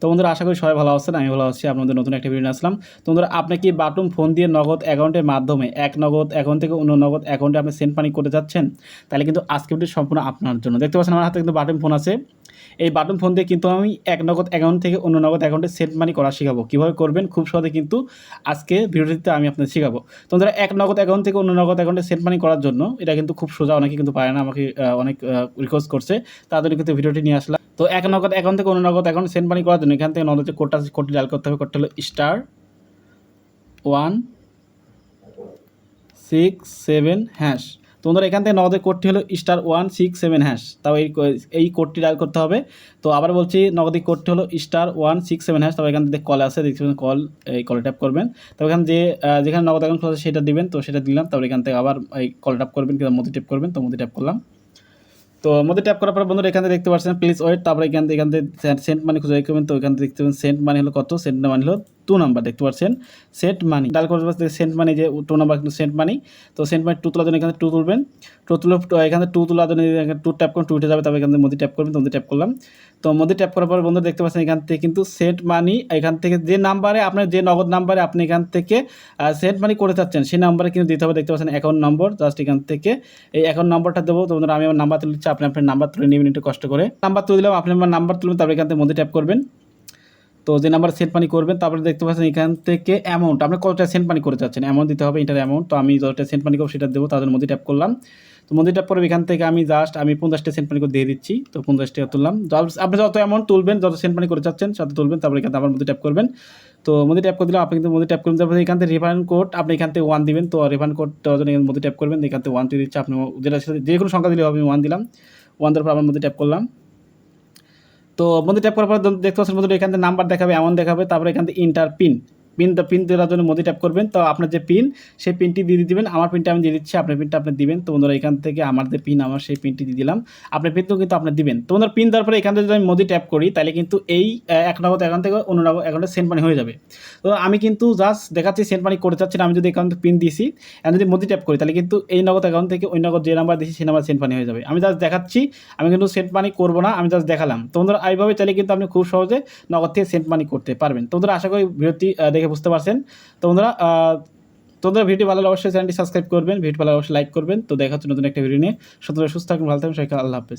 তো বন্ধুরা, আশা করি সবাই ভালো আছেন আমি ভালো আছি, আপনাদের নতুন একটা ভিডিও আসলাম। তো বন্ধুরা, আপনি কি বাটুম ফোন দিয়ে নগদ অ্যাকাউন্টের মাধ্যমে এক নগদ অ্যাকাউন্ট থেকে অন্য নগদ অ্যাকাউন্টে আপনি সেন্ড পানি করতে যাচ্ছেন? তাহলে কিন্তু আজকে ভিডিও সম্পূর্ণ আপনার জন্য। দেখতে পাচ্ছেন, আমার হাতে কিন্তু বাটুম ফোন আছে। এই বাটন ফোন দিয়ে কিন্তু আমি এক নগদ অ্যাকাউন্ট থেকে অন্য নগদ অ্যাকাউন্টে সেন্ড মানি করা শেখাবো। কীভাবে করবেন? খুব সহজে কিন্তু আজকে ভিডিওটিতে আমি আপনাদের শেখাবো। তো বন্ধুরা এক নগদ অ্যাকাউন্ট থেকে অন্য নগদ অ্যাকাউন্টে সেন্ড মানি করার জন্য, এটা কিন্তু খুব সোজা, অনেকে কিন্তু পারে না, আমাকে অনেক রিকোয়েস্ট করছে। তাদের কিন্তু ভিডিওটি নিয়ে আসলাম। তো এক নগদ অ্যাকাউন্ট থেকে অন্য নগদ অ্যাকাউন্টে সেন্ড মানি করার জন্য এখান থেকে যে কোডটা কোডটি ডাল করতে হবে। কোডটা হলো star one six seven hash তো বন্ধুরা এখান থেকে নগদের কোডটি হলো star one six seven hash তাও এই এই কোডটি ডায়াল করতে হবে। তো আবার বলছি, নগদের কোডটি হলো star one six seven hash তবে এখান থেকে কল আছে দেখছেন কল এই কল ট্যাপ করবেন। তবে এখানে যে যেখানে নগদ অ্যাকাউন্ট আছে সেটা দিবেন। তো সেটা দিলাম, তারপর এখান থেকে আবার এই কল ট্যাপ করবেন, কিংবা মোদি ট্যাপ করবেন। তো মোদি ট্যাপ করলাম। তো মধ্যে ট্যাপ করার পর বন্ধুরা, এখানে দেখতে পাচ্ছেন প্লিজ ওয়েট তারপরে এখান থেকে এখান থেকে সেন্ট মানি খুঁজে করবেন। তো এখান থেকে দেখতে পাবেন সেন্ট মানি হলো কত? সেন্ট মানি হলো টু নাম্বার দেখতে পাচ্ছেন? সেন্ট মানি ডাল করে সেন্ট মানি যে টু নাম্বার সেন্ট মানি তো সেন্ট মানি টু তোলার জন্য এখানে টু তুলবেন। টু তুলে এখানে টু তোলার জন্য টু ট্যাপ করুন টু যাবে তবে এখান মোদি ট্যাপ করবেন তো মোদি ট্যাপ করলাম। তো মোদি ট্যাপ করার পর বন্ধু দেখতে পাচ্ছেন, এখান থেকে কিন্তু সেন্ট মানি এখান থেকে যে নাম্বারে আপনার যে নগদ নাম্বারে আপনি এখান থেকে সেন্ট মানি করে চাচ্ছেন সেই নাম্বারে কিন্তু দিতে হবে। দেখতে পাচ্ছেন অ্যাকাউন্ট নম্বর জাস্ট এখান থেকে এই অ্যাকাউন্ট নাম্বারটা দেবো। তো বন্ধুরা, আমি আমার নাম্বার তুলে দিচ্ছি, আপনি আপনার নাম্বার তুলে নেবেন, একটু কষ্ট করে। নাম্বার তুলে দিলাম, আপনি আমার নাম্বার তুলবেন, তারপরে এখান থেকে মধ্যে ট্যাপ করবেন। তো যে নাম্বার সেন্ট মানি করবেন, তারপরে দেখতে পাচ্ছেন এখান থেকে অ্যামাউন্ট আপনি কতটা সেন্ট মানি করে চাচ্ছেন অ্যামাউন্ট দিতে হবে এটার অ্যামাউন্ট তো আমি যতটা সেন্ট মানি করব সেটা দেবো তাদের মধ্যে ট্যাপ করলাম। তো মধ্যে ট্যাপ করে এখান থেকে আমি জাস্ট আমি পঞ্চাশটা সেন্ট মানি করে দিয়ে দিচ্ছি, তো পঞ্চাশ টাকা তুললাম আপনি যত অ্যামাউন্ট তুলবেন, যত সেন্ট মানি করে চাচ্ছেন তত তুলবেন, তারপরে এখান আবার মধ্যে ট্যাপ করবেন। তো মধ্যে ট্যাপ করে দিলাম, আপনি কিন্তু মধ্যে ট্যাপ করবেন, তারপরে এখান থেকে রিফান্ড কোড আপনি এখান থেকে ওয়ান দিবেন, তো রিফান্ড কোড এখানে মধ্যে ট্যাপ করবেন, এখান থেকে ওয়ান দিয়ে দিচ্ছে, আপনি যেটা যে কোনো সংখ্যা দিলে আমি ওয়ান দিলাম। ওয়ান দেওয়ার পর আমার মধ্যে ট্যাপ করলাম। তো বন্ধু ট্যাপ করার পর দেখতে পাচ্ছেন বন্ধু এখান নাম্বার দেখাবে, এমন দেখাবে, তারপরে এখান থেকে ইন্টার পিন পিন পিন দেওয়ার জন্য মোদি ট্যাপ করবেন। তো আপনার যে পিন সেই পিনটি দিয়ে দিবেন। আমার পিনটা আমি দিয়ে দিচ্ছি, আপনার পিনটা আপনি দিবেন। তো বন্ধুরা, এখান থেকে আমার যে পিন আমার সেই পিনটি দিয়ে দিলাম। আপনার পিনটাও কিন্তু আপনি দিবেন। তো বন্ধুরা পিন দেওয়ার পরে এখান থেকে যদি আমি মোদি ট্যাপ করি, তাহলে কিন্তু এই এক নগদ অ্যাকাউন্ট থেকে অন্য নগদ অ্যাকাউন্টে সেন্ট মানি হয়ে যাবে। তো আমি কিন্তু জাস্ট দেখাচ্ছি সেন্ট মানি করতে চাচ্ছি না আমি যদি অ্যাকাউন্টে পিন দিয়েছি আমি যদি মোদি ট্যাপ করি, তাহলে কিন্তু এই নগদ অ্যাকাউন্ট থেকে ওই নগদ যে নাম্বার দিয়েছি সেই নাম্বার সেন্ট মানি হয়ে যাবে। আমি জাস্ট দেখাচ্ছি, আমি কিন্তু সেন্ট মানি করব না, আমি জাস্ট দেখালাম। তো বন্ধুরা, এইভাবে চাইলে কিন্তু আপনি খুব সহজে নগদ থেকে সেন্ট মানি করতে পারবেন। তো বন্ধুরা, আশা করি ভিডিওটি দেখে বুঝতে পারছেন। তো বন্ধুরা তোমরা ভিডিও ভালো অবশ্যই চ্যানেলটি সাবস্ক্রাইব করবেন ভিডিও ভালো অবশ্যই লাইক করবেন। তো দেখা হচ্ছে নতুন একটা ভিডিও নিয়ে। সুতরাং সুস্থ থাকুন, ভালো থাকুন, সবাইকে আল্লাহ হাফেজ।